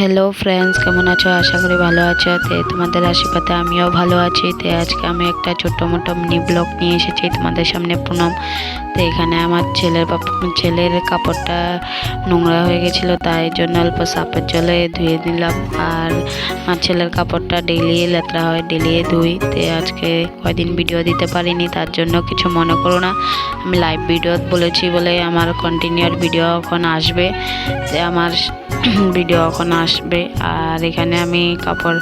Hello friends কেমন আছো? আশা করি ভালো আছো। তে তোমাদের আশীর্বাদে আমিও ভালো আছি। তে আজকে আমি একটা ছোট্ট মোটো মিনি ব্লগ নিয়ে এসেছি তোমাদের সামনে পুনম। তো এখানে আমার ছেলের ছেলের কাপড়টা নোংরা হয়ে গেছিল, তাই জন্য অল্প সাপের জলে ধুয়ে দিলাম আর আমার ছেলের কাপড়টা ডেলি লেতরা হয় ডেলি ধুই। তে আজকে কয়দিন ভিডিও দিতে পারিনি, তার জন্য কিছু মনে করো না। আমি লাইভ ভিডিও বলেছি বলে আমার কন্টিনিউয়ার ভিডিও এখন আসবে। আমার ভিডিও এখন আসবে। আর এখানে আমি কাপড়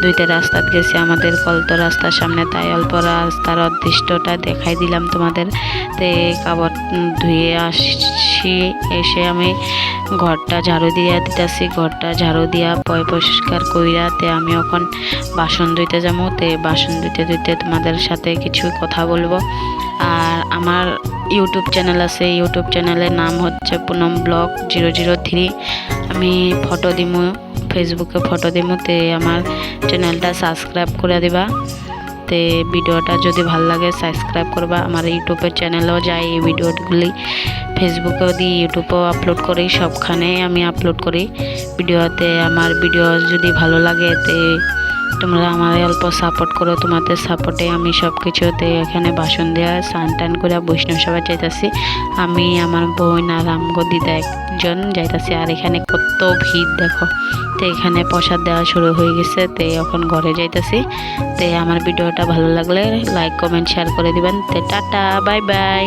ধুইতে রাস্তাত গেছি, আমাদের কলতো রাস্তার সামনে, তাই অল্প রাস্তার অদৃষ্টটা দেখাই দিলাম তোমাদের। তো কাপড় ধুয়ে আসছি এসে আমি ঘরটা ঝাড়ু দিয়া দিতেছি। ঘরটা ঝাড়ু দিয়া পয় পরিষ্কার কইরা তে আমি এখন বাসন ধুইতে যাব। তে বাসন ধুইতে ধুইতে তোমাদের সাথে কিছু কথা বলব। আর আমার ইউটিউব চ্যানেল আছে, ইউটিউব চ্যানেলের নাম হচ্ছে Poonam blog zero zero three. আমি ফটো দিমু ফেসবুকে ফটো দিমু, তে আমার চ্যানেলটা সাবস্ক্রাইব করে দিবা। তে ভিডিওটা যদি ভালো লাগে সাবস্ক্রাইব করবা। আমার ইউটিউবের চ্যানেলেও যাই এই ভিডিওগুলি। ফেসবুকেও দিই ইউটিউবেও আপলোড করি, সবখানেই আমি আপলোড করি। ভিডিওতে আমার ভিডিও যদি ভালো লাগে, তে তোমরা আমার অল্প সাপোর্ট করো, তোমাদের সাপোর্টে আমি সব কিছুতে এখানে বাসন দেওয়া স্নান টান করে, বৈষ্ণব সবাই যাইতাছি। আমি আমার বোন আর আমগো দিদা একজন যাইতাছি আর এখানে কত ভিড় দেখো। তো এখানে প্রসাদ দেওয়া শুরু হয়ে গেছে, তো এখন ঘরে যাইতাছি। তো আমার ভিডিওটা ভালো লাগলে লাইক কমেন্ট শেয়ার করে দিবেন। তো টাটা বাই বাই